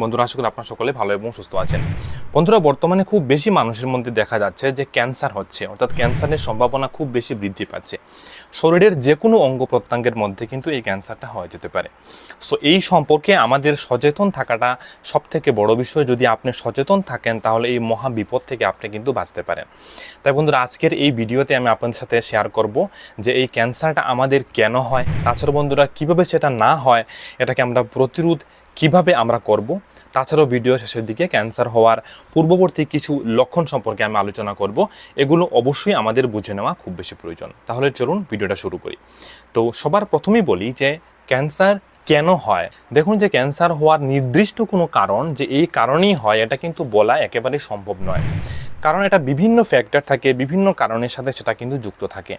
বন্ধুরা, আশা করি আপনারা সকলে ভালো এবং সুস্থ আছেন। বন্ধুরা, বর্তমানে খুব বেশি মানুষের মধ্যে দেখা যাচ্ছে যে ক্যান্সার হচ্ছে, অর্থাৎ ক্যান্সারের সম্ভাবনা খুব বেশি বৃদ্ধি পাচ্ছে। শরীরের যে কোনো অঙ্গ প্রত্যঙ্গের মধ্যে কিন্তু এই ক্যান্সারটা হয়ে যেতে পারে। সো, এই সম্পর্কে আমাদের সচেতন থাকাটা সব থেকে বড় বিষয়। যদি আপনি সচেতন থাকেন, তাহলে এই মহা বিপদ থেকে আপনি কিন্তু বাঁচতে পারেন। তাই বন্ধুরা, আজকের এই ভিডিওতে আমি আপনাদের সাথে শেয়ার করব যে এই ক্যান্সারটা আমাদের কেন হয়, তাছাড়া বন্ধুরা, কীভাবে সেটা না হয়, এটাকে আমরা প্রতিরোধ কীভাবে আমরা করব? তাছাড়াও ভিডিও শেষের দিকে ক্যান্সার হওয়ার পূর্ববর্তী কিছু লক্ষণ সম্পর্কে আমি আলোচনা করব। এগুলো অবশ্যই আমাদের বুঝে নেওয়া খুব বেশি প্রয়োজন। তাহলে চলুন ভিডিওটা শুরু করি। তো সবার প্রথমেই বলি যে ক্যান্সার কেন হয়? দেখুন যে ক্যান্সার হওয়ার নির্দিষ্ট কোনো কারণ যে এই কারণেই হয়, এটা কিন্তু বলা একেবারে সম্ভব নয়। কারণ এটা বিভিন্ন ফ্যাক্টর থাকে, বিভিন্ন কারণের সাথে সেটা কিন্তু যুক্ত থাকে।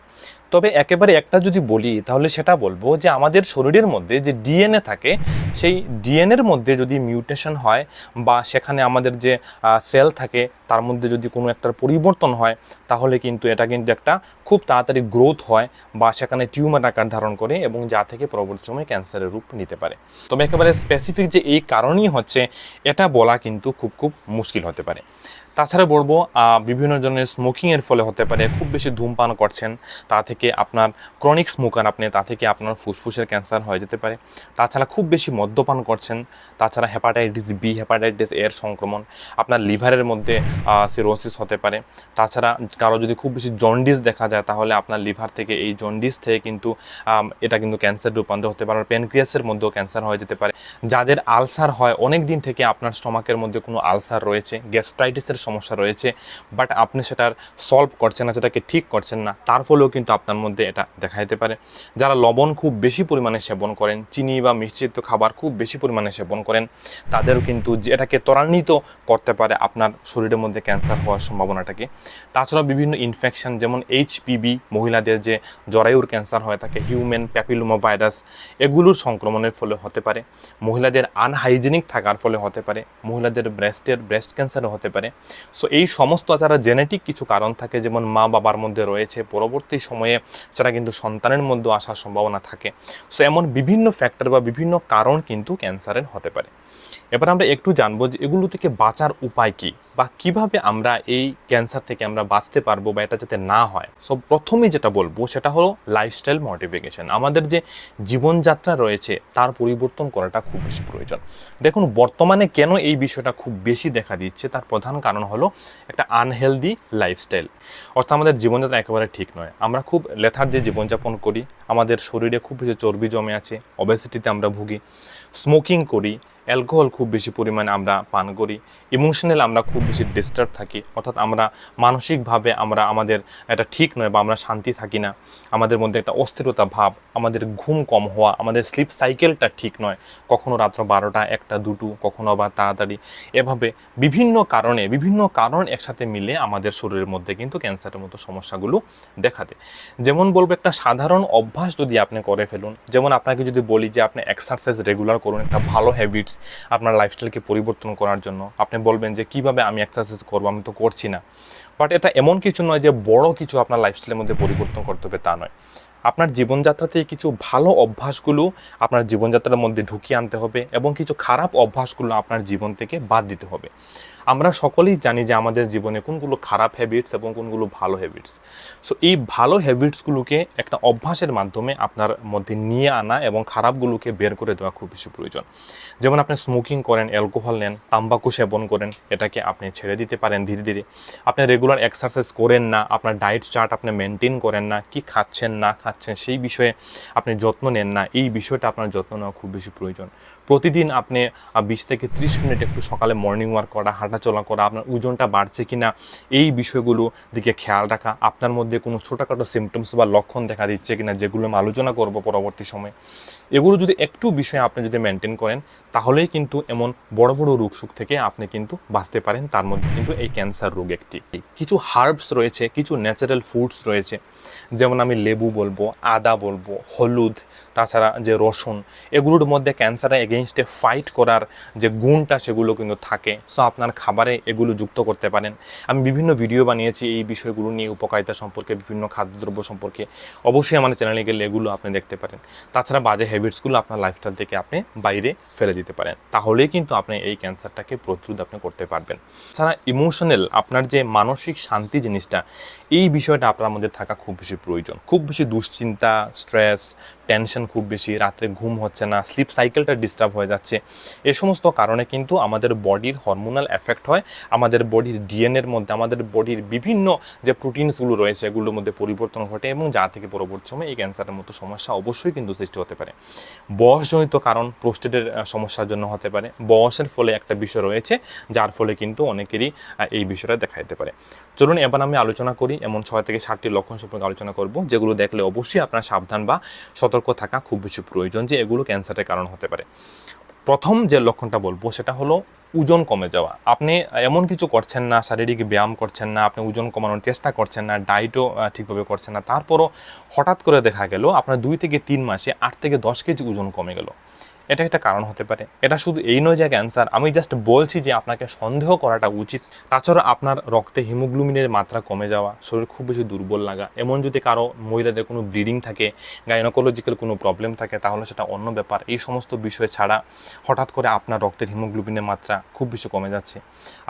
তবে একেবারে একটা যদি বলি, তাহলে সেটা বলব যে আমাদের শরীরের মধ্যে যে ডিএনএ থাকে, সেই ডিএনএর মধ্যে যদি মিউটেশন হয় বা সেখানে আমাদের যে সেল থাকে, তার মধ্যে যদি কোনো একটা পরিবর্তন হয়, তাহলে কিন্তু এটা কিন্তু একটা খুব তাড়াতাড়ি গ্রোথ হয় বা সেখানে টিউমার আকার ধারণ করে এবং যা থেকে পরবর্তী সময় ক্যান্সারের রূপ নিতে পারে। তবে একেবারে স্পেসিফিক যে এই কারণই হচ্ছে, এটা বলা কিন্তু খুব খুব মুশকিল হতে পারে। তাছাড়া বলব বিভিন্ন ধরনের স্মোকিংয়ের ফলে হতে পারে খুব বেশি ধূমপান করছেন, তা থেকে আপনার ক্রনিক স্মোকার আপনি, তা থেকে আপনার ফুসফুসের ক্যান্সার হয়ে যেতে পারে। তাছাড়া খুব বেশি মদ্যপান করছেন, তাছাড়া হেপাটাইটিস বি হেপাটাইটিস এর সংক্রমণ, আপনার লিভারের মধ্যে সিরোসিস হতে পারে। তাছাড়া কারও যদি খুব বেশি জন্ডিস দেখা যায়, তাহলে আপনার লিভার থেকে এই জন্ডিস থেকে কিন্তু এটা কিন্তু ক্যান্সার রূপান্তর হতে পারে প্যানক্রিয়াসের মধ্যেও ক্যান্সার হয়ে যেতে পারে। যাদের আলসার হয় অনেক দিন থেকে আপনার স্টমাকের মধ্যে কোনো আলসার রয়েছে গ্যাস্ট্রাইটিসের সমস্যা রয়েছে বাট আপনি সেটার সলভ করছেন না, সেটাকে ঠিক করছেন না, তার ফলেও কিন্তু আপনার মধ্যে এটা দেখা যেতে পারে। যারা লবণ খুব বেশি পরিমাণে সেবন করেন, চিনি বা মিশ্রিত খাবার খুব বেশি পরিমাণে সেবন করেন, তাদেরও কিন্তু এটাকে ত্বরান্বিত করতে পারে আপনার শরীরের মধ্যে ক্যান্সার হওয়ার সম্ভাবনাটাকে। তাছাড়া বিভিন্ন ইনফেকশন যেমন এইচপিভি মহিলাদের যে জরায়ুর ক্যান্সার হয়ে থাকে হিউম্যান প্যাপিলোমা ভাইরাস এগুলোর সংক্রমণের ফলে হতে পারে। মহিলাদের আনহাইজেনিক থাকার ফলে হতে পারে। মহিলাদের ব্রেস্টের ব্রেস্ট ক্যান্সারও হতে পারে। সো এই সমস্ত যারা জেনেটিক কিছু কারণ থাকে, যেমন মা বাবার মধ্যে রয়েছে, পরবর্তী সময়ে সেটা কিন্তু সন্তানের মধ্যে আসার সম্ভাবনা থাকে। সো এমন বিভিন্ন ফ্যাক্টর বা বিভিন্ন কারণ কিন্তু ক্যান্সারের হতে পারে। এবার আমরা একটু জানব যে এগুলো থেকে বাঁচার উপায় কি। বা কীভাবে আমরা এই ক্যান্সার থেকে আমরা বাঁচতে পারব বা এটা যাতে না হয়? সো প্রথমে যেটা বলব সেটা হলো লাইফস্টাইল মডিফিকেশন আমাদের যে জীবনযাত্রা রয়েছে, তার পরিবর্তন করাটা খুব বেশি প্রয়োজন। দেখুন, বর্তমানে কেন এই বিষয়টা খুব বেশি দেখা দিচ্ছে? তার প্রধান কারণ হলো একটা আনহেলদি লাইফস্টাইল অর্থাৎ আমাদের জীবনযাত্রা একেবারে ঠিক নয়। আমরা খুব লেথার যে জীবনযাপন করি, আমাদের শরীরে খুব বেশি চর্বি জমে আছে অবেসিটিতে আমরা ভুগি স্মোকিং করি অ্যালকোহল খুব বেশি পরিমাণে আমরা পান করি ইমোশনাল আমরা খুব বেশি ডিস্টার্ব থাকি, অর্থাৎ আমরা মানসিকভাবে আমরা আমাদের এটা ঠিক নয় বা আমরা শান্তি থাকি না। আমাদের মধ্যে একটা অস্থিরতা ভাব, আমাদের ঘুম কম হওয়া, আমাদের স্লিপ সাইকেলটা ঠিক নয়। কখনো রাত্র বারোটা, একটা, দুটো, কখনো আবার তাড়াতাড়ি। এভাবে বিভিন্ন কারণে, বিভিন্ন কারণ একসাথে মিলে আমাদের শরীরের মধ্যে কিন্তু ক্যান্সারের মতো সমস্যাগুলো দেখা দেয়। যেমন বলব, একটা সাধারণ অভ্যাস যদি আপনি করে ফেলুন, যেমন আপনাকে যদি বলি যে আপনি এক্সারসাইজ রেগুলার করুন, একটা ভালো হ্যাবিটস আপনার লাইফস্টাইলকে পরিবর্তন করার জন্য। আপনি বলবেন যে কীভাবে আমি এক্সারসাইজ করব, আমি তো করছি না। বাট এটা এমন কিছু নয় যে বড় কিছু আপনার লাইফস্টাইলের মধ্যে পরিবর্তন করতে হবে, তা নয়। আপনার জীবনযাত্রা থেকে কিছু ভালো অভ্যাসগুলো আপনার জীবনযাত্রার মধ্যে ঢুকিয়ে আনতে হবে এবং কিছু খারাপ অভ্যাসগুলো আপনার জীবন থেকে বাদ দিতে হবে। আমরা সকলেই জানি যে আমাদের জীবনে কোনগুলো খারাপ হ্যাবিটস এবং কোনগুলো ভালো হ্যাবিটস সো এই ভালো হ্যাবিটসগুলোকে একটা অভ্যাসের মাধ্যমে আপনার মধ্যে নিয়ে আনা এবং খারাপগুলোকে বের করে দেওয়া খুব বেশি প্রয়োজন। যেমন আপনি স্মোকিং করেন অ্যালকোহল নেন, তাম্বাকু সেবন করেন, এটাকে আপনি ছেড়ে দিতে পারেন ধীরে ধীরে। আপনি রেগুলার এক্সারসাইজ করেন না, আপনার ডায়েট চার্ট আপনি মেনটেন করেন না, কি খাচ্ছেন, না খাচ্ছেন, সেই বিষয়ে আপনি যত্ন নেন না, এই বিষয়টা আপনার যত্ন নেওয়া খুব বেশি প্রয়োজন। প্রতিদিন আপনি বিশ থেকে ত্রিশ মিনিট একটু সকালে মর্নিং ওয়ার্ক করা, হাঁটাচলা করা, আপনার ওজনটা বাড়ছে কিনা, এই বিষয়গুলো দিকে খেয়াল রাখা, আপনার মধ্যে কোনো ছোটোখাটো সিমটমস বা লক্ষণ দেখা দিচ্ছে কিনা, যেগুলো আমি আলোচনা করব পরবর্তী সময়ে। এগুলো যদি একটু বিষয়ে আপনি যদি মেনটেন করেন, তাহলেই কিন্তু এমন বড় বড় রোগ সুখ থেকে আপনি কিন্তু বাঁচতে পারেন। তার মধ্যে কিন্তু এই ক্যান্সার রোগ একটি। কিছু হার্বস রয়েছে, কিছু ন্যাচারাল ফুডস রয়েছে, যেমন আমি লেবু বলব, আদা বলব, হলুদ, তাছাড়া যে রসুন, এগুলোর মধ্যে ক্যান্সারের এগেনস্টে ফাইট করার যে গুণটা সেগুলো কিন্তু থাকে। সো আপনার খাবারে এগুলো যুক্ত করতে পারেন। আমি বিভিন্ন ভিডিও বানিয়েছি এই বিষয়গুলো নিয়ে, উপকারিতা সম্পর্কে, বিভিন্ন খাদ্যদ্রব্য সম্পর্কে। অবশ্যই আমার চ্যানেলে গেলে এগুলো আপনি দেখতে পারেন। তাছাড়া বাজে হ্যাবিটসগুলো আপনার লাইফস্টাইল থেকে আপনি বাইরে ফেলে দিতে পারেন। তাহলেই কিন্তু আপনি এই ক্যান্সারটাকে প্রতিরোধ আপনি করতে পারবেন। তাছাড়া ইমোশনাল আপনার যে মানসিক শান্তি জিনিসটা, এই বিষয়টা আপনার মধ্যে থাকা খুব বেশি প্রয়োজন। খুব বেশি দুশ্চিন্তা স্ট্রেস টেনশন খুব বেশি, রাত্রে ঘুম হচ্ছে না স্লিপ সাইকেলটা ডিস্টার্ব হয়ে যাচ্ছে। এ সমস্ত কারণে কিন্তু আমাদের বডির হরমোনাল এফেক্ট হয়, আমাদের বডির ডিএনএর মধ্যে, আমাদের বডির বিভিন্ন যে প্রোটিনসগুলো রয়েছে, এগুলোর মধ্যে পরিবর্তন ঘটে এবং যা থেকে পরবর্তী সময় এই ক্যান্সারের মতো সমস্যা অবশ্যই কিন্তু সৃষ্টি হতে পারে। বয়সজনিত কারণ প্রোস্টেটের সমস্যার জন্য হতে পারে। বয়সের ফলে একটা বিষয় রয়েছে, যার ফলে কিন্তু অনেকেরই এই বিষয়টা দেখা যেতে পারে। চলুন, এবার আমি আলোচনা করি, এমন ছয় থেকে ষাটটি লক্ষণ সম্পর্কে আলোচনা করব, যেগুলো দেখলে অবশ্যই আপনার সাবধান বা সতর্ক থাকা খুব বেশি প্রয়োজন যে এগুলো ক্যান্সারের কারণ হতে পারে। প্রথম যে লক্ষণটা বলব, সেটা হলো ওজন কমে যাওয়া। আপনি এমন কিছু করছেন না, শারীরিক ব্যায়াম করছেন না, আপনি ওজন কমানোর চেষ্টা করছেন না, ডায়েটও ঠিকভাবে করছেন না, তারপরও হঠাৎ করে দেখা গেল আপনার দুই থেকে তিন মাসে আট থেকে দশ কেজি ওজন কমে গেল। এটা একটা কারণ হতে পারে। এটা শুধু এই নয় যে ক্যান্সার আমি জাস্ট বলছি যে আপনাকে সন্দেহ করাটা উচিত। তাছাড়া আপনার রক্তে হিমোগ্লোবিনের মাত্রা কমে যাওয়া, শরীর খুব বেশি দুর্বল লাগা, এমন যদি কারও মহিলাদের কোনো ব্লিডিং থাকে গাইনোকোলজিক্যাল কোনো প্রবলেম থাকে, তাহলে সেটা অন্য ব্যাপার। এই সমস্ত বিষয় ছাড়া হঠাৎ করে আপনার রক্তের হিমোগ্লোবিনের মাত্রা খুব বেশি কমে যাচ্ছে।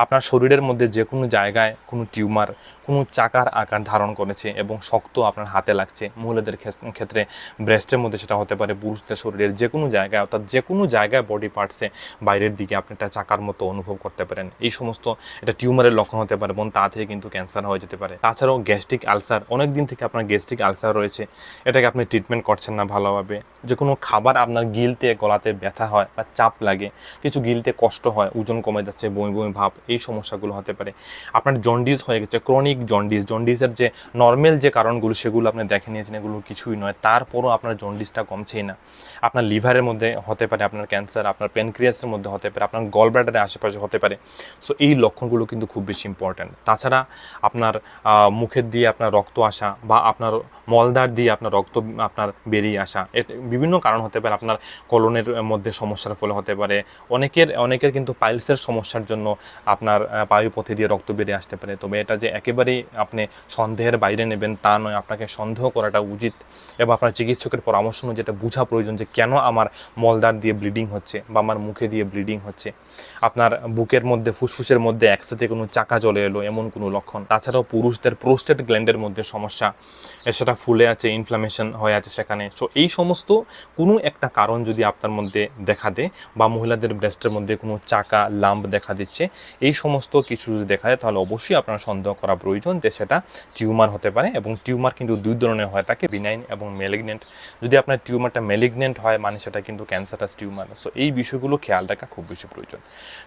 আপনার শরীরের মধ্যে যে কোনো জায়গায় কোনো টিউমার কোনো চাকার আকার ধারণ করেছে এবং শক্ত আপনার হাতে লাগছে। মহিলাদের ক্ষেত্রে ব্রেস্টের মধ্যে সেটা হতে পারে, পুরুষদের শরীরের যে কোনো জায়গায়, অর্থাৎ যে কোনো জায়গায় বডি পার্টসে বাইরের দিকে আপনি একটা চাকার মতো অনুভব করতে পারেন। এই সমস্ত এটা টিউমারের লক্ষণ হতে পারে এবং তা থেকে কিন্তু ক্যান্সার হয়ে যেতে পারে। তাছাড়াও গ্যাস্ট্রিক আলসার অনেক দিন থেকে আপনার গ্যাস্ট্রিক আলসার রয়েছে। এটাকে আপনি ট্রিটমেন্ট করছেন না ভালোভাবে। যে কোনো খাবার আপনার গিলতে, গলাতে ব্যথা হয় বা চাপ লাগে, কিছু গিলতে কষ্ট হয়, ওজন কমে যাচ্ছে, বমি বমি ভাব, এই সমস্যাগুলো হতে পারে। আপনার জন্ডিস হয়ে গেছে ক্রনিক জন্ডিস, জন্ডিসের যে নর্মাল যে কারণগুলো সেগুলো আপনি দেখে নিয়েছেন, এগুলো কিছুই নয়, তারপরও আপনার জন্ডিসটা কমছেই না। আপনার লিভারের মধ্যে হতে পারে আপনার ক্যান্সার আপনার প্যানক্রিয়াসের মধ্যে হতে পারে, আপনার গল ব্লাডারের আশেপাশে হতে পারে। সো এই লক্ষণগুলো কিন্তু খুব বেশি ইম্পর্ট্যান্ট তাছাড়া আপনার মুখের দিয়ে আপনার রক্ত আসা বা আপনার মলদার দিয়ে আপনার রক্ত, আপনার বেরিয়ে আসা বিভিন্ন কারণ হতে পারে, আপনার কলনের মধ্যে সমস্যার ফলে হতে পারে। অনেকের অনেকের কিন্তু পাইলসের সমস্যার জন্য আপনার বায়ুপথে দিয়ে রক্ত বেরিয়ে আসতে পারে। তবে এটা যে একেবারেই আপনি সন্দেহের বাইরে নেবেন তা নয়, আপনাকে সন্দেহ করাটা উচিত এবং আপনার চিকিৎসকের পরামর্শ অনুযায়ী যেটা বোঝা প্রয়োজন যে কেন আমার মলদার দিয়ে ব্লিডিং হচ্ছে বা আমার মুখে দিয়ে ব্লিডিং হচ্ছে। আপনার বুকের মধ্যে, ফুসফুসের মধ্যে একসাথে কোনো চাকা চলে এলো, এমন কোনো লক্ষণ। তাছাড়াও পুরুষদের প্রোস্টেট গ্ল্যান্ডের মধ্যে সমস্যা, সেটা ফুলে আছে ইনফ্লামেশন হয়ে আছে সেখানে। সো এই সমস্ত কোনো একটা কারণ যদি আপনার মধ্যে দেখা দেয় বা মহিলাদের ব্রেস্টের মধ্যে কোনো চাকা লাম্প দেখা দিচ্ছে, এই সমস্ত কিছু যদি দেখা যায় তাহলে অবশ্যই আপনার সন্দেহ করা প্রয়োজন যে সেটা টিউমার হতে পারে এবং টিউমার কিন্তু দুই ধরনের হয় থাকে বিনাইন এবং ম্যালিগনেন্ট যদি আপনার টিউমারটা ম্যালিগনেন্ট হয় মানে সেটা কিন্তু ক্যান্সারাস টিউমার সো এই বিষয়গুলো খেয়াল রাখা খুব বেশি প্রয়োজন।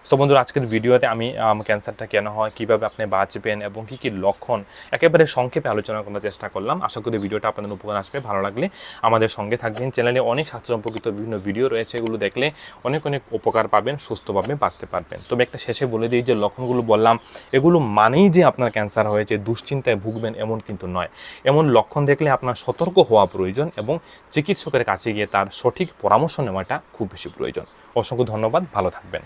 সো বন্ধুরা, আজকের ভিডিওতে আমি ক্যান্সারটা কেন হয়, কীভাবে আপনি বাঁচবেন এবং কী কী লক্ষণ একেবারে সংক্ষেপে আলোচনা করার চেষ্টা করলাম। আশা করি ভিডিওটা আপনাদের উপকার আসবে, ভালো লাগলে আমাদের সঙ্গে থাকবেন। চ্যানেলে অনেক স্বাস্থ্য সম্পর্কিত বিভিন্ন ভিডিও রয়েছে, এগুলো দেখলে অনেক অনেক উপকার পাবেন সুস্থভাবে বাঁচতে পারবেন। তবে একটা শেষে বলে দিই যে লক্ষণগুলো বললাম, এগুলো মানেই যে আপনার ক্যান্সার হয়েছে, দুশ্চিন্তায় ভুগবেন এমন কিন্তু নয়। এমন লক্ষণ দেখলে আপনার সতর্ক হওয়া প্রয়োজন এবং চিকিৎসকের কাছে গিয়ে তার সঠিক পরামর্শ নেওয়াটা খুব বেশি প্রয়োজন। অসংখ্য ধন্যবাদ, ভালো থাকবেন।